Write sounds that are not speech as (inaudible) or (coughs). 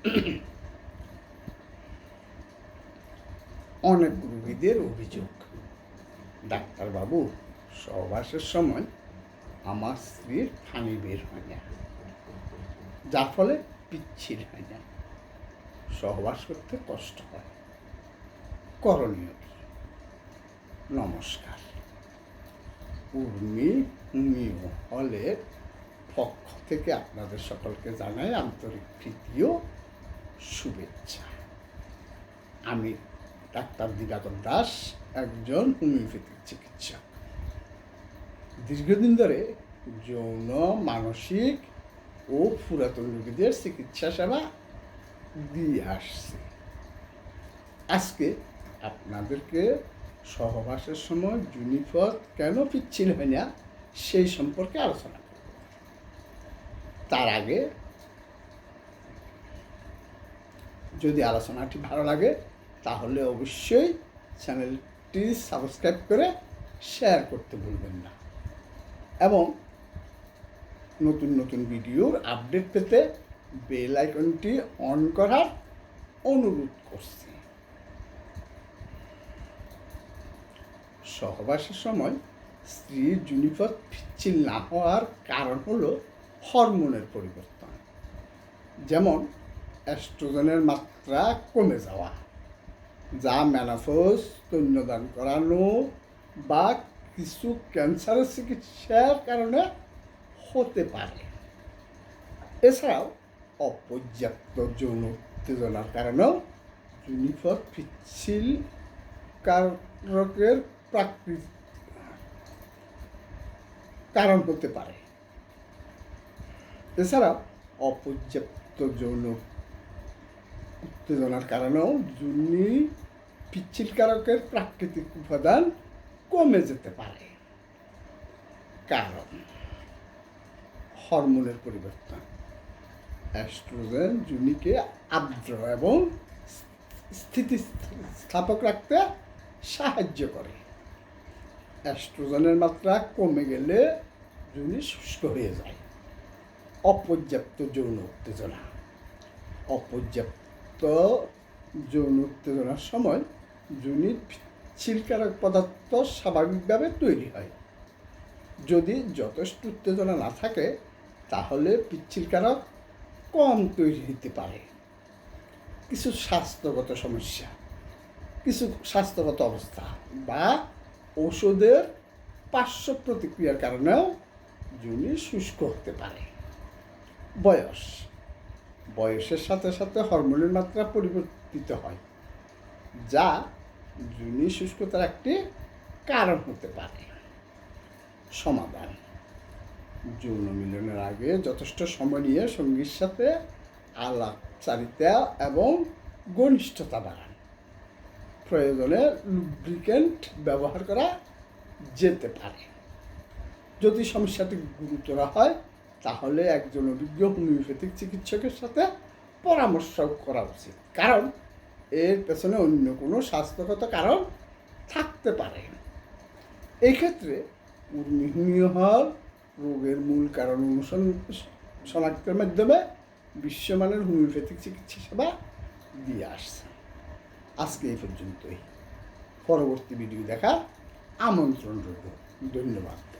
(coughs) অনেক রোগীদের অভিযোগ। ডাক্তারবাবু, সহবাসের সময় আমার স্ত্রীর ফানি বের হয় না। যার ফলে পিচ্ছিল হয় না। সহবাস করতে কষ্ট হয়। করণীয়? নমস্কার। উর্মি হোমিও হলের পক্ষ থেকে আপনাদের সকলকে জানাই আন্তরিক প্রীতি ও শুভেচ্ছা। আমি ডাক্তার দিবাকর দাস, একজন হোমিওপ্যাথিক চিকিৎসক। দীর্ঘদিন ধরে যৌন, মানসিক ও পুরাতন রোগীদের চিকিৎসা সেবা দিয়ে আসছি। আজকে আপনাদেরকে সহবাসের সময় জুনিফত কেন পিচ্ছিল হয় না, সেই সম্পর্কে আলোচনা করব। তার আগে যদি আলোচনাটি ভালো লাগে, তাহলে অবশ্যই চ্যানেলটি সাবস্ক্রাইব করে শেয়ার করতে ভুলবেন না। এবং নতুন নতুন ভিডিওর আপডেট পেতে বেল আইকনটি অন করার অনুরোধ করছি। সহবাসের সময় স্ত্রীর জুনিপথ পিচ্ছিল না হওয়ার কারণ হলো হরমোনের পরিবর্তন। যেমন অ্যাস্ট্রোজেনের মাত্রা কমে যাওয়া, যা ম্যানাফোজ স্তন্যদান করানো বা কিছু ক্যান্সারের চিকিৎসার কারণে হতে পারে। এছাড়াও অপর্যাপ্ত যৌন উত্তেজনার কারণেও জুনিফর পিচ্ছিল কারকের প্রাকৃতিক কারণ হতে পারে। এছাড়াও অপর্যাপ্ত যৌন উত্তেজনার কারণেও জুনি পিচ্ছিল কারকের প্রাকৃতিক উপাদান কমে যেতে পারে। কারণ হরমোনের পরিবর্তন। অ্যাস্ট্রোজেন জুনিকে আর্দ্র এবং স্থিতি স্থাপক রাখতে সাহায্য করে। অ্যাস্ট্রোজেনের মাত্রা কমে গেলে জুনি শুষ্ক হয়ে যায়। অপর্যাপ্ত যৌন উত্তেজনা। অপর্যাপ্ত যৌন উত্তেজনার সময় জুনির ছিলকারক পদার্থ স্বাভাবিকভাবে তৈরি হয়। যদি যথেষ্ট উত্তেজনা না থাকে, তাহলে পিচ্ছিলকারক কম তৈরি হতে পারে। কিছু স্বাস্থ্যগত সমস্যা, কিছু স্বাস্থ্যগত অবস্থা বা ওষুধের পার্শ্ব প্রতিক্রিয়ার কারণেও জুনি শুষ্ক হতে পারে। বয়স বয়সের সাথে সাথে হরমোনের মাত্রা পরিবর্তিত হয়, যা জুনি শুষ্কতার একটি কারণ হতে পারে। সমাধান। যৌন মিলনের আগে যথেষ্ট সময় নিয়ে সঙ্গীর সাথে আলাপচারিতা এবং ঘনিষ্ঠতা বাড়ান। প্রয়োজনে লুব্রিকেন্ট ব্যবহার করা যেতে পারে। যদি সমস্যাটি গুরুতর হয় তাহলে একজন অভিজ্ঞ হোমিওপ্যাথিক চিকিৎসকের সাথে পরামর্শ করা উচিত। কারণ এর পেছনে অন্য কোনো স্বাস্থ্যগত কারণ থাকতে পারে। এই ক্ষেত্রে উর্মিহীনীয় হল রোগের মূল কারণ অনুসরণ শনাক্তের মাধ্যমে বিশ্বমানের হোমিওপ্যাথিক চিকিৎসা সেবা দিয়ে আসছে। আজকে এই পর্যন্তই। পরবর্তী ভিডিও দেখার আমন্ত্রণ রইল। ধন্যবাদ।